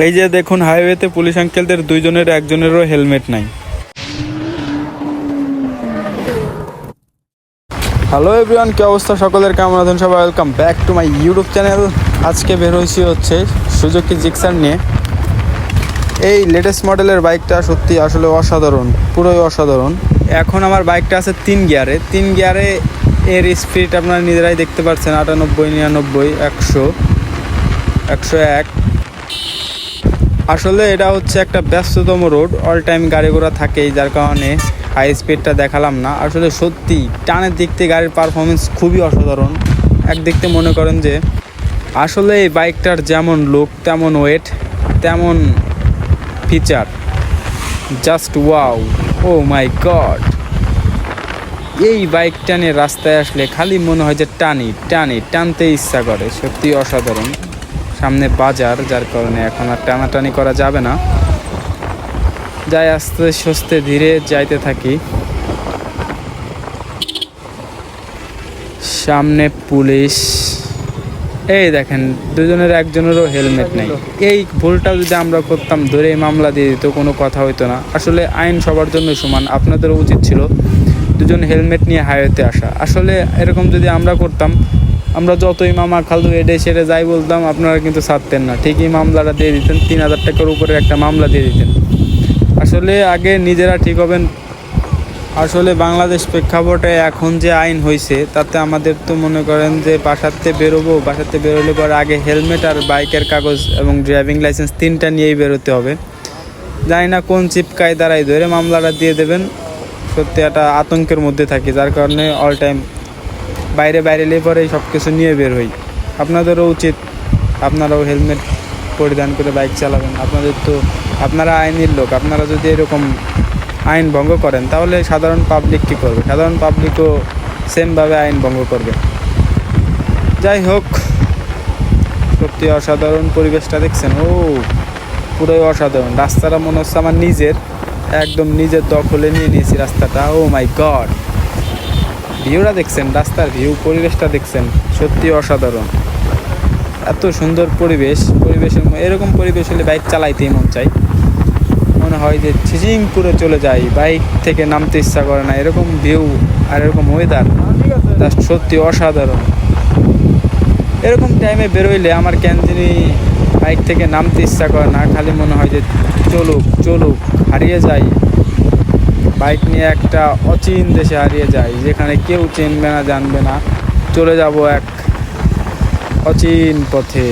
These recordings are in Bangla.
এই যে দেখুন হাইওয়েতে পুলিশ আঙ্কেলদের দুইজনের, একজনেরও হেলমেট নাই। হ্যালো এভরিওয়ান কি অবস্থা? সকলের কেমন আছেন সবাই? Welcome back to my YouTube channel আজকে বের হয়েছি হচ্ছে সুজুকি জিক্সার নিয়ে। এই লেটেস্ট মডেলের বাইকটা সত্যি আসলে অসাধারণ, পুরোই অসাধারণ। এখন আমার বাইকটা আছে তিন গিয়ারে। তিন গিয়ারে এর স্পিড আপনারা নিজেরাই দেখতে পাচ্ছেন, আটানব্বই, নিরানব্বই, একশো একশো এক। আসলে এটা হচ্ছে একটা ব্যস্ততম রোড অল টাইম গাড়ি ঘোড়া থাকেই, যার কারণে হাই স্পিডটা দেখালাম না। আসলে সত্যি টানের দিক থেকে গাড়ির পারফরমেন্স খুবই অসাধারণ। একদিক থেকে মনে করেন যে, আসলে এই বাইকটার যেমন লুক তেমন ওয়েট তেমন feature just wow oh my God এই বাইক টানে রাস্তায় আসলে খালি মনে হয় যে টানি টানি, টানতে ইচ্ছা করে সত্যি অসাধারণ। সামনে বাজার, যার কারণে এখন আর টানাটানি করা যাবে না। যাই আস্তে সস্তে ধীরে যাইতে থাকি। সামনে পুলিশ। এই দেখেন, দুজনের একজনেরও হেলমেট নেই। এই ভুলটা যদি আমরা করতাম, ধরে মামলা দিয়ে দিত, কোনো কথা হইতো না। আসলে আইন সবার জন্য সমান, আপনাদেরও উচিত ছিল দুজন হেলমেট নিয়ে হাইওয়েতে আসা। আসলে এরকম যদি আমরা করতাম আমরা যতই মামা খালু এডে সেরে যাই বলতাম, আপনারা কিন্তু ছাড়তেন না। ঠিকই মামলাটা দিয়ে দিতেন, তিন হাজার টাকার উপরে একটা মামলা দিয়ে দিতেন। আসলে আগে নিজেরা ঠিক হবেন। আসলে বাংলাদেশ প্রেক্ষাপটে এখন যে আইন হয়েছে তাতে আমাদের তো মনে করেন যে বাসাতে বেরোবো, বাসাতে বেরোলে পর আগে হেলমেট আর বাইকের কাগজ এবং ড্রাইভিং লাইসেন্স তিনটা নিয়েই বেরোতে হবে। জানি না কোন চিপকায় দ্বারাই ধরে মামলাটা দিয়ে দেবেন। সত্যি একটা আতঙ্কের মধ্যে থাকি, যার কারণে অল টাইম বাইরে বাইরে এলে পরে সব কিছু নিয়ে বের হই। আপনাদেরও উচিত, আপনারাও হেলমেট পরিধান করে বাইক চালাবেন। আপনাদের তো, আপনারা আইনের লোক, আপনারা যদি এরকম আইন ভঙ্গ করেন, তাহলে সাধারণ পাবলিক কী করবে? সাধারণ পাবলিকও সেমভাবে আইন ভঙ্গ করবে। যাই হোক, সত্যি অসাধারণ পরিবেশটা দেখছেন। ও, পুরোই অসাধারণ। রাস্তাটা মনে হচ্ছে আমার নিজের, একদম নিজের দখলে নিয়ে নিয়েছি রাস্তাটা। ও মাই গড ভিউটা দেখছেন, রাস্তার ভিউ, পরিবেশটা দেখছেন, সত্যি অসাধারণ। এত সুন্দর পরিবেশ, পরিবেশের এরকম পরিবেশ হলে বাইক চালাইতেই মন চাই মনে হয় যে ছিচিং করে চলে যাই, বাইক থেকে নামতে ইচ্ছা করে না, এরকম ভিউ আর এরকম ওয়েদার জাস্ট সত্যি অসাধারণ। এরকম টাইমে বেরোইলে আমার কেন বাইক থেকে নামতে ইচ্ছা করে না, খালি মনে হয় যে চলুক চলুক, হারিয়ে যাই। বাইক নিয়ে একটা অচিন দেশে হারিয়ে যায় যেখানে কেউ চিনবে না, জানবে না। চলে যাব এক অচিন পথে।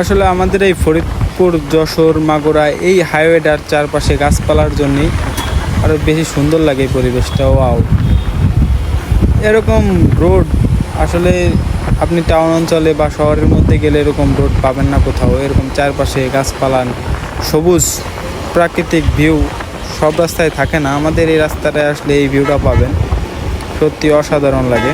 আসলে আমাদের এই ফরিদপুর, যশোর, মাগুরা এই হাইওয়েটার চারপাশে গাছপালার জন্যই আরও বেশি সুন্দর লাগে পরিবেশটা। ওয়াও। এরকম রোড, আসলে আপনি টাউন অঞ্চলে বা শহরের মধ্যে গেলে এরকম রোড পাবেন না কোথাও। এরকম চারপাশে গাছপালা, সবুজ প্রাকৃতিক ভিউ। সব রাস্তায় থাকে না। আমাদের এই রাস্তাটায় আসলে এই ভিউটা পাবেন। সত্যি অসাধারণ লাগে।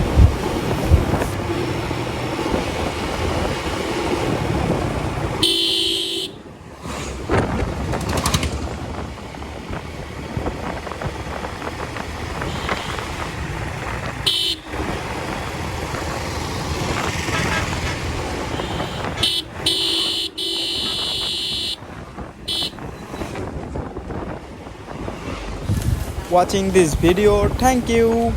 Watching this video. Thank you